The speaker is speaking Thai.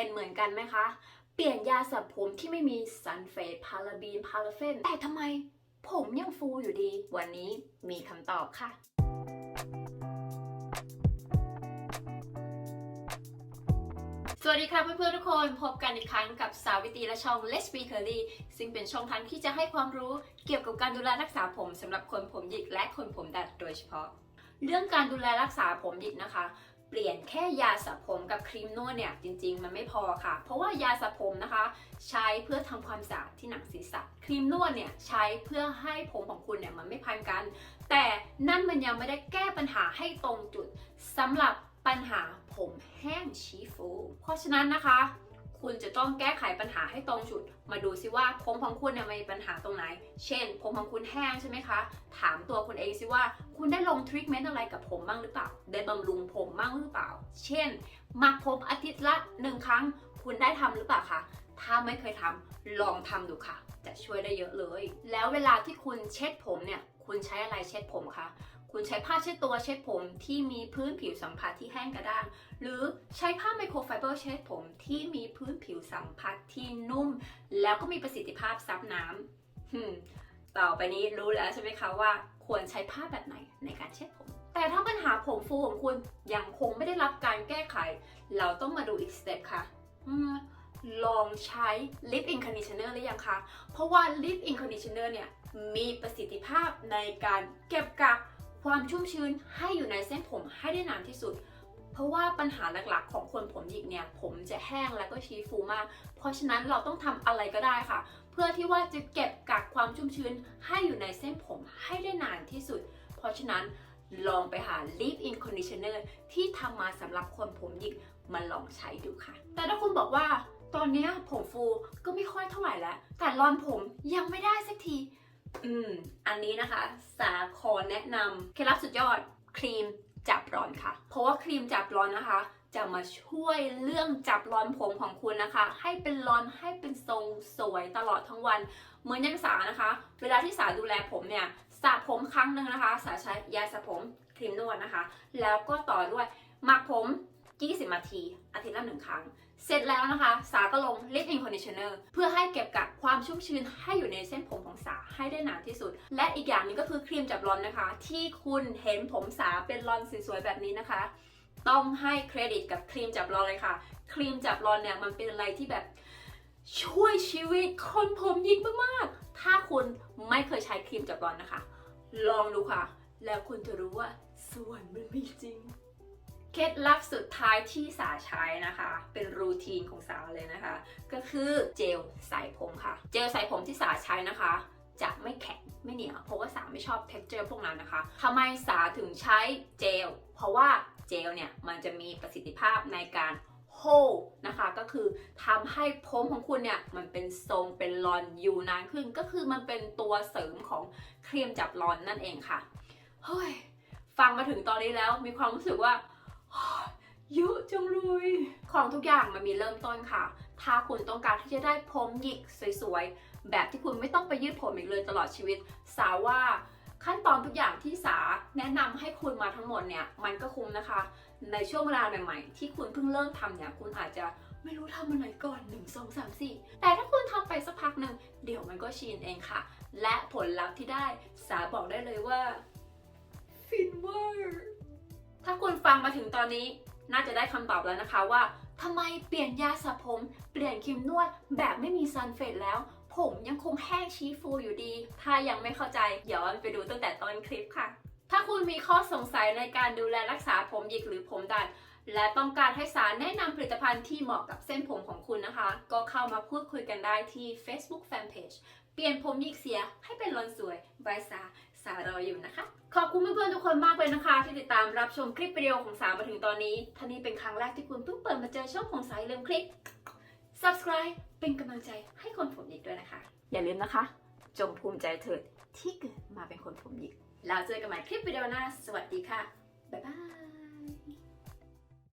เป็นเหมือนกันไหมคะ เปลี่ยนยาสระผมที่ไม่มีซัลเฟตพาราบีนพาราเฟนแต่ทำไมผมยังฟูอยู่ดี วันนี้มีคำตอบค่ะสวัสดีค่ะเพื่อนๆทุกคนพบกันอีกครั้งกับสาวิตีและช่อง Let's Be Curly ซึ่งเป็นช่องทางที่จะให้ความรู้เกี่ยวกับการดูแลรักษาผมสำหรับคนผมหยิกและคนผมดัดโดยเฉพาะ เรื่องการดูแลรักษาผมหยิกนะคะ เปลี่ยนแค่ยาสระผมกับครีมนวดเนี่ยจริง ๆ มันไม่พอค่ะ เพราะว่ายาสระผมนะคะ ใช้เพื่อทำความสะอาดที่หนังศีรษะครีมนวดเนี่ยใช้เพื่อให้ผมของคุณเนี่ยมันไม่พันกัน แต่นั่นมันยังไม่ได้แก้ปัญหาให้ตรงจุดสำหรับปัญหาผมแห้งชี้ฟู เพราะฉะนั้นนะคะคุณจะต้องแก้ไขปัญหาให้ตรงจุด มาดูซิว่าผมของคุณเนี่ยมีปัญหาตรงไหน เช่น ผมของคุณแห้งใช่ไหมคะ ถามตัวคุณเองซิว่า คุณได้ลงทรีทเมนต์อะไรกับผมบ้างหรือเปล่า ได้บำรุงผมบ้างหรือเปล่า เช่นมักผมอาทิตย์ละหนึ่งครั้ง คุณได้ทำหรือเปล่าคะถ้าไม่เคยทำลองทำดูค่ะ จะช่วยได้เยอะเลย แล้วเวลาที่คุณเช็ดผมเนี่ย คุณใช้อะไรเช็ดผมคะคุณใช้ผ้าเช็ดตัวเช็ดผมที่มีพื้นผิวสัมผัสที่แห้งกระด้าง หรือใช้ผ้าไมโครไฟเบอร์เช็ดผมที่มีพื้นผิวสัมผัสที่นุ่ม แล้วก็มีประสิทธิภาพซับน้ำ ต่อไปนี้รู้แล้วใช่ไหมคะว่าควรใช้ผ้าแบบไหนในการเช็ดผม แต่ถ้าปัญหาผมฟูของคุณยังคงไม่ได้รับการแก้ไข เราต้องมาดูอีกสเต็ปค่ะลองใช้ Lip In Conditioner หรือยังคะ เพราะว่า Lip In Conditioner เนี่ยมีประสิทธิภาพในการเก็บกักความชุ่มชื้นให้อยู่ในเส้นผมให้ได้นานที่สุด เพราะว่าปัญหาหลักๆ ของคนผมหยิกเนี่ย ผมจะแห้งแล้วก็ชี้ฟูมาก เพราะฉะนั้นเราต้องทำอะไรก็ได้ค่ะ เพื่อที่ว่าจะเก็บกักความชุ่มชื้นให้อยู่ในเส้นผมให้ได้นานที่สุด เพราะฉะนั้นลองไปหา Leave In Conditioner ที่ทำมาสำหรับคนผมหยิกมาลองใช้ดูค่ะ แต่ถ้าคุณบอกว่าตอนนี้ผมฟูก็ไม่ค่อยเท่าไหร่แล้ว แต่รอนผมยังไม่ได้สักที อืม อันนี้นะคะ สาขอแนะนำเคล็ดลับสุดยอดครีม จับร้อนค่ะ เพราะว่าครีมจับร้อนนะคะ จะมาช่วยเรื่องจับร้อนผมของคุณนะคะ ให้เป็นร้อนให้เป็นทรงสวยตลอดทั้งวัน เหมือนยังสานะคะ เวลาที่สาดูแลผมเนี่ยสระผมครั้งหนึ่งนะคะ สาใช้ยาสระผมครีมนวดนะคะ แล้วก็ต่อด้วยหมักผม 20นาที อาทิตย์ละหนึ่งครั้ง เสร็จแล้วนะคะ สาก็ลง Lip In Conditioner เพื่อให้เก็บกักความชุ่มชื้นให้อยู่ในเส้นผมของสาให้ได้นานที่สุด และอีกอย่างนึงก็คือครีมจับรอนนะคะ ที่คุณเห็นผมสาเป็นรอนสวยๆแบบนี้นะคะ ต้องให้เครดิตกับครีมจับรอนเลยค่ะ ครีมจับรอนเนี่ยมันเป็นอะไรที่แบบช่วยชีวิตคนผมยิกมากๆ ถ้าคุณไม่เคยใช้ครีมจับรอนนะคะ ลองดูค่ะ แล้วคุณจะรู้ว่าสวรรค์มันมีจริง ล็ดลับสุดท้ายที่สาใช้นะคะ เป็นรูทีนของสาเลยนะคะ ก็คือเจลใส่ผมค่ะ เจลใส่ผมที่สาใช้นะคะ จะไม่แข็งไม่เหนียวเพราะว่าสาไม่ชอบ texture พวกนั้นนะคะทำไมสาถึงใช้เจล เพราะว่าเจลเนี่ยมันจะมีประสิทธิภาพในการโฮนะคะก็คือทำให้ผมของคุณเนี่ย มันเป็นทรงเป็นรอนอยู่นานขึ้น ก็คือมันเป็นตัวเสริมของครีมจับรอนนั่นเองค่ะ เฮ้ย ฟังมาถึงตอนนี้แล้วมีความรู้สึกว่า เยอะจังเลย ของทุกอย่างมันมีเริ่มต้นค่ะ ถ้าคุณต้องการที่จะได้ผมหยิกสวยๆ แบบที่คุณไม่ต้องไปยืดผมอีกเลยตลอดชีวิต สาว่าขั้นตอนทุกอย่างที่สาแนะนำให้คุณมาทั้งหมดเนี่ย มันก็คุ้มนะคะ ในช่วงเวลาใหม่ๆ ที่คุณเพิ่งเริ่มทำเนี่ย คุณอาจจะไม่รู้ทำอะไรก่อน 1 2 3 4 แต่ถ้าคุณทำไปสักพักหนึ่งเดี๋ยวมันก็ชินเองค่ะ และผลลัพธ์ที่ได้สาบอกได้เลยว่าฟินเวอร์ ถ้าคุณฟังมาถึงตอนนี้น่าจะได้คำตอบแล้วนะคะว่าทำไมเปลี่ยนยาสระผม เปลี่ยนครีมนวดแบบไม่มีซันเฟตแล้ว ผมยังคงแห้งชี้ฟูอยู่ดี ถ้ายังไม่เข้าใจย้อนไปดูตั้งแต่ต้นคลิปค่ะ ถ้าคุณมีข้อสงสัยในการดูแลรักษาผมหยิกหรือผมดัดและต้องการให้สารแนะนำผลิตภัณฑ์ที่เหมาะกับเส้นผมของคุณนะคะ ก็เข้ามาพูดคุยกันได้ที่ Facebook Fanpage เปลี่ยนผมหยิกเสียให้เป็นรอนสวยบายสา สารออยู่นะคะ ขอบคุณเพื่อนๆทุกคนมากเลยนะคะ ที่ติดตามรับชมคลิปวิดีโอของสามาถึงตอนนี้ถ้านี่เป็นครั้งแรกที่คุณเพิ่งเปิดมาเจอช่องของสายลืมคลิก subscribe เป็นกำลังใจให้คนผมหยิกด้วยนะคะ อย่าลืมนะคะ จงภูมิใจเถิดที่เกิดมาเป็นคนผมหยิกแล้วเจอกันใหม่คลิปวิดีโอหน้า สวัสดีค่ะ บ๊ายบาย